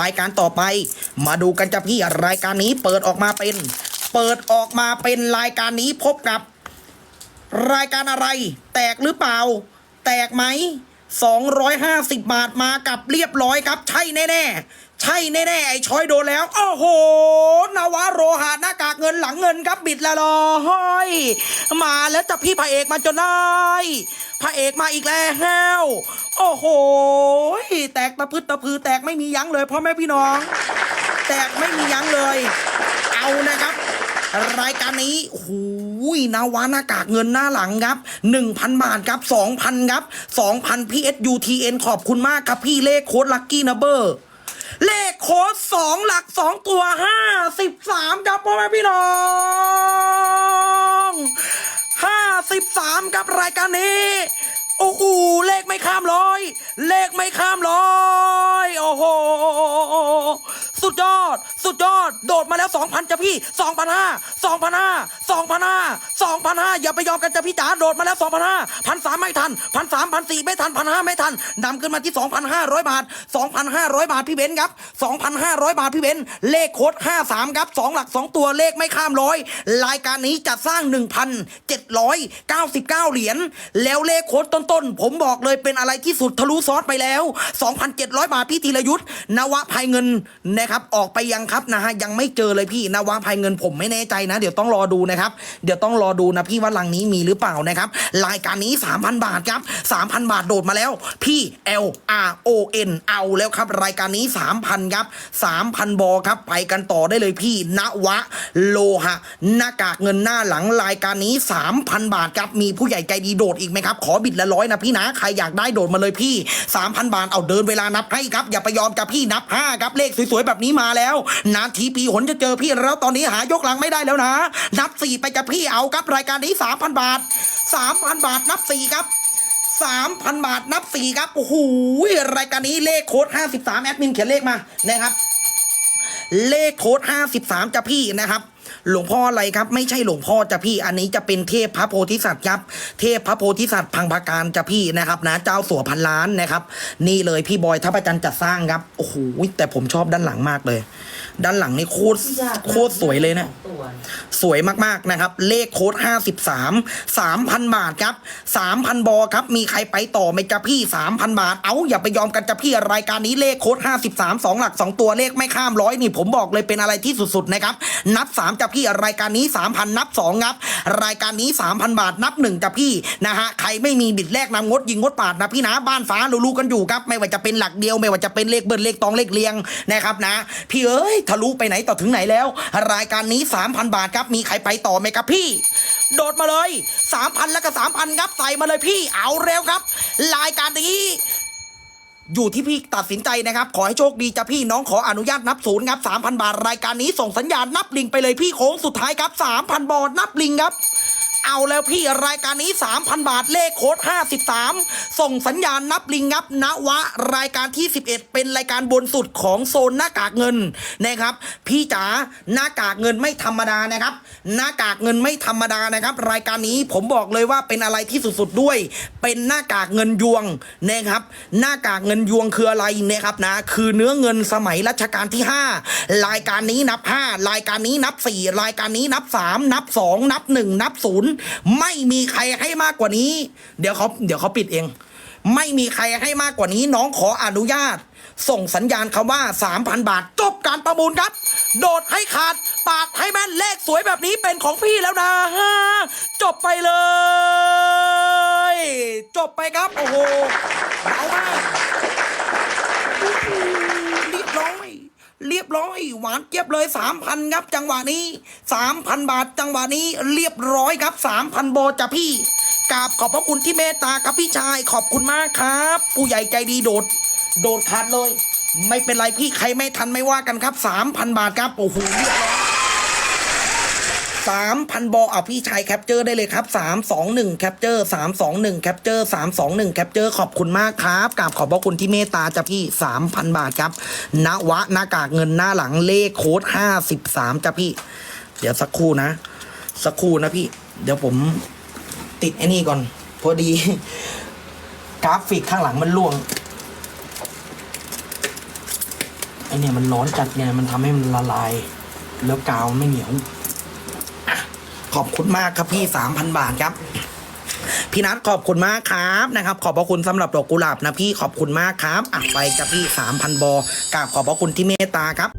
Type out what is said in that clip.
รายการต่อไป มาดูกันจ้ะพี่รายการนี้เปิดออกมาเป็น เปิดออกมาเป็นรายการนี้พบกับ รายการอะไร แตกหรือเปล่า แตกไหม250 บาทมากับเรียบร้อยครับ ใช่แน่ ๆ ใช่แน่ๆไอ้ช้อยโดนแล้ว โอ้โหนวะโรหะหน้ากากเงินหลังเงินครับบิดละลอยมาแล้วจะพี่พระเอกมาจนได้พระเอกมาอีกแล้วโอ้โห แตกตะพึดตะพือแตกไม่มียั้งเลยพ่อแม่พี่น้อง แตกไม่มียั้งเลย เอานะครับรายการนี้หูยนาวาหน้ากากเงินหน้าหลังครับ 1,000 บาทครับ 2,000 ครับ 2,000 PSUTN ขอบคุณมากครับพี่เลขโค้ดลัคกี้นับเบอร์ เลขโค้ดสองหลักสองตัวห้าสิบสามครับพ่อแม่พี่น้องห้าสิบสามครับรายการนี้โอ้โหเลขไม่ข้ามร้อย เลขไม่ข้ามร้อย โอ้โห สุดยอด สุดยอด โดดมาแล้ว 2,000จ้ะพี่2,500 2,500 2,500 2,500 อย่าไปยอมกันจ้ะพี่จ๋า โดดมาแล้ว 2,500 1,300ไม่ทัน1,300 1,400ไม่ทัน1,500ไม่ทันนำขึ้นมาที่ 2,500 บาท 2,500 บาทพี่เบนครับ 2,500 บาทพี่เบนเลขโค้ด53 ครับ2หลัก 2 ตัวเลขไม่ข้ามร้อยรายการนี้จะสร้าง 1,799 เหรียญแล้วเลขโค้ดต้นๆ ผมบอกเลยเป็นอะไรที่สุดทะลุซอสไปแล้ว 2,700 บาทพี่ธีรยุทธ์นวะภัยเงินนะครับออกไปยังครับนะฮะยังไม่เจอเลยพี่นวะภัยเงินผมไม่แน่ใจนะ เดี๋ยวต้องรอดูนะครับเดี๋ยวต้องรอดูนะพี่ว่าลังนี้มีหรือเปล่านะครับรายการนี้ 3,000 บาทครับ 3,000 บาทโดดมาแล้วพี่ L R O N เอาแล้วครับ รายการนี้ 3,000ครับ3,000 บอครับไปกันต่อได้เลยพี่นวะ โลหะหน้ากากเงินหน้าหลังรายการนี้ 3,000 บาทครับมีผู้ใหญ่ใจดีโดดอีกไหมครับขอบิดละร้อยนะพี่นะใครอยากได้โดดมาเลยพี่ 3,000 บาทเอาเดินเวลานับให้ครับอย่าไปยอมกับพี่นับ5ครับเลขสวยๆแบบนี้มาแล้ว นาทีปีหนจะเจอพี่แล้วตอนนี้หายกหลังไม่ได้แล้วนะ นับสี่ไปจะพี่เอาครับรายการนี้สามพันบาทสามพันบาทนับสี่ครับสามพันบาทนับสี่ครับโอ้โหรายการนี้เลขโค้ดห้าสิบสามแอดมินเขียนเลขมานะครับ เลขโค้ดห้าสิบสามจะพี่นะครับ หลวงพ่ออะไรครับ ไม่ใช่หลวงพ่อจะพี่อันนี้จะเป็นเทพพระโพธิสัตว์ครับ เทพพระโพธิสัตว์พังพาการจะพี่นะครับนะเจ้าสัวพันล้านนะครับ นี่เลยพี่บอยทัพจันทร์จัดสร้างครับโอ้โหแต่ผมชอบด้านหลังมากเลย ด้านหลังนี่โคตรโคตรสวยเลยนะ สวยมากๆนะครับ เลขโค้ด53 3,000บาทครับ3,000บอครับ มีใครไปต่อไหมจ๊ะพี่3,000บาท เอาอย่าไปยอมกันจ๊ะพี่รายการนี้เลขโค้ด53 2หลัก2ตัวเลขไม่ข้ามร้อยนี่ผมบอกเลยเป็นอะไรที่สุดๆนะครับ นับ3จ๊ะพี่รายการนี้ 3,000 นับ2ครับรายการนี้ 3,000 บาทนับ1จ๊ะพี่นะฮะใครไม่มีบิดแรกนำงดยิงงดปาดนะพี่นะบ้านฟ้ารู้ๆกันอยู่ครับ ไม่ว่าจะเป็นหลักเดียว ไม่ว่าจะเป็นเลขเบิ้ลเลขตองเลขเลียงนะครับนะ พี่เอ้ยทะลุไปไหนต่อถึงไหนแล้ว รายการนี้ 3,000 บาทครับมีใครไปต่อไหมครับพี่ โดดมาเลย 3,000 แล้วก็3,000ครับใส่มาเลยพี่เอาเร็วครับ รายการนี้ อยู่ที่พี่ตัดสินใจนะครับ ขอให้โชคดีจ้ะพี่น้องขออนุญาตนับศูนย์ครับสามพันบาทรายการนี้ส่งสัญญาณนับลิงไปเลยพี่โค้งสุดท้ายครับสามพันบอทนับลิงครับ เอาแล้วพี่รายการนี้ 3,000 บาทเลขโค้ด 53 ส่งสัญญาณนับลิงครับณวะ รายการที่ 11 เป็นรายการบนสุดของโซนหน้ากากเงินนะครับ พี่จ๋าหน้ากากเงินไม่ธรรมดานะครับ หน้ากากเงินไม่ธรรมดานะครับ รายการนี้ผมบอกเลยว่าเป็นอะไรที่สุดๆด้วย เป็นหน้ากากเงินยวงนะครับ หน้ากากเงินยวงคืออะไรนะครับนะคือเนื้อเงินสมัยรัชกาลที่ 5 รายการนี้นับ 5 รายการนี้นับ 4 รายการนี้นับ 3 นับ 2 นับ 1 นับ 0ไม่มีใครให้มากกว่านี้ เดี๋ยวเขาเดี๋ยวเขาปิดเอง ไม่มีใครให้มากกว่านี้ น้องขออนุญาต ส่งสัญญาณคำว่า 3,000 บาท จบการประมูลครับ โดดให้ขาด ปากให้แม่นเลขสวยแบบนี้เป็นของพี่แล้วนะจบไปเลย จบไปครับ โอ้โหเอามาก ร้อย หวานเจี๊ยบเลย 3,000 ครับ จังหวะนี้ 3,000 บาทจังหวะนี้เรียบร้อยครับ 3,000 โบจ้ะพี่กราบขอบพระคุณที่เมตตาครับพี่ชายขอบคุณมากครับ ผู้ใหญ่ใจดีโดด โดดขาดเลย ไม่เป็นไรพี่ใครไม่ทันไม่ว่ากันครับ 3,000 บาทครับโอ้โหเรียบร้อย สามพันบอเอาพี่ชายแคปเจอร์ได้เลยครับสามสองหนึ่งแคปเจอร์สามสองหนึ่งแคปเจอร์สามสองหนึ่งแคปเจอร์ ขอบคุณมากครับกราบขอบพระคุณที่เมตตาจ้ะพี่สามพันบาทครับณวะหน้ากากเงินหน้าหลังเลขโค้ดห้าสิบสามจ้ะพี่ เดี๋ยวสักครู่นะ สักครู่นะพี่ เดี๋ยวผมติดไอ้นี่ก่อน พอดี กราฟิกข้างหลังมันล่วงเอเนี่ยมันร้อนจัดเนี่ยมันทำให้มันละลาย แล้วกาวไม่เหนียว ขอบคุณมากครับพี่สามพันบาทครับพี่นัทขอบคุณมากครับนะครับ ขอบพระคุณสำหรับดอกกุหลาบนะพี่ขอบคุณมากครับอะไปกับพี่สามพันบอกราบขอบพระคุณที่เมตตาครับ